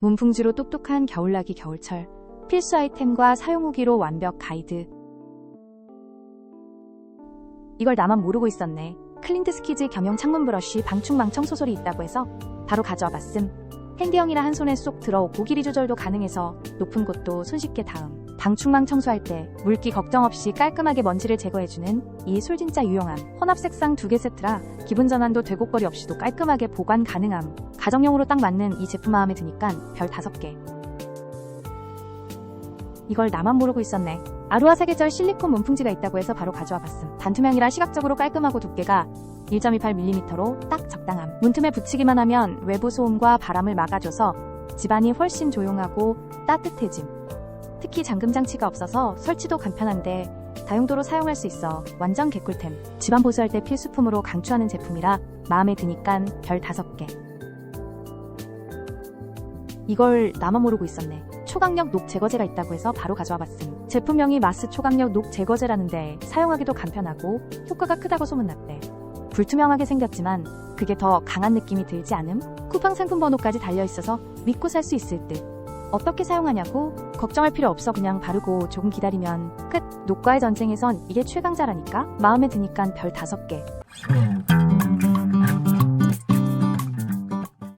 문풍지로 똑똑한 겨울나기 겨울철 필수 아이템과 사용 후기로 완벽 가이드. 이걸 나만 모르고 있었네. 클린트 스키즈 겸용 창문 브러쉬 방충망 청소솔이 있다고 해서 바로 가져와 봤음. 핸디형이라 한 손에 쏙 들어오고 길이 조절도 가능해서 높은 곳도 손쉽게 닿음. 방충망 청소할 때 물기 걱정 없이 깔끔하게 먼지를 제거해주는 이 솔 진짜 유용함. 혼합 색상 두 개 세트라 기분 전환도 되곡거리 없이도 깔끔하게 보관 가능함 가정용으로 딱 맞는 이 제품 마음에 드니까 별 5개. 이걸 나만 모르고 있었네. 아루아 세계절 실리콘 문풍지가 있다고 해서 바로 가져와 봤음. 반투명이라 시각적으로 깔끔하고 두께가 1.28mm로 딱 적당함. 문틈에 붙이기만 하면 외부 소음과 바람을 막아줘서 집안이 훨씬 조용하고 따뜻해짐. 특히 잠금 장치가 없어서 설치도 간편한데 다용도로 사용할 수 있어 완전 개꿀템. 집안 보수할 때 필수품으로 강추하는 제품이라 마음에 드니깐 별 5개. 이걸 나만 모르고 있었네. 초강력 녹 제거제가 있다고 해서 바로 가져와 봤음. 제품명이 마스 초강력 녹 제거제라는데 사용하기도 간편하고 효과가 크다고 소문났대. 불투명하게 생겼지만 그게 더 강한 느낌이 들지 않음? 쿠팡 상품 번호까지 달려 있어서 믿고 살 수 있을 듯. 어떻게 사용하냐고? 걱정할 필요 없어 그냥 바르고 조금 기다리면 끝. 녹과의 전쟁에선 이게 최강자라니까? 마음에 드니깐 별 5개. 음,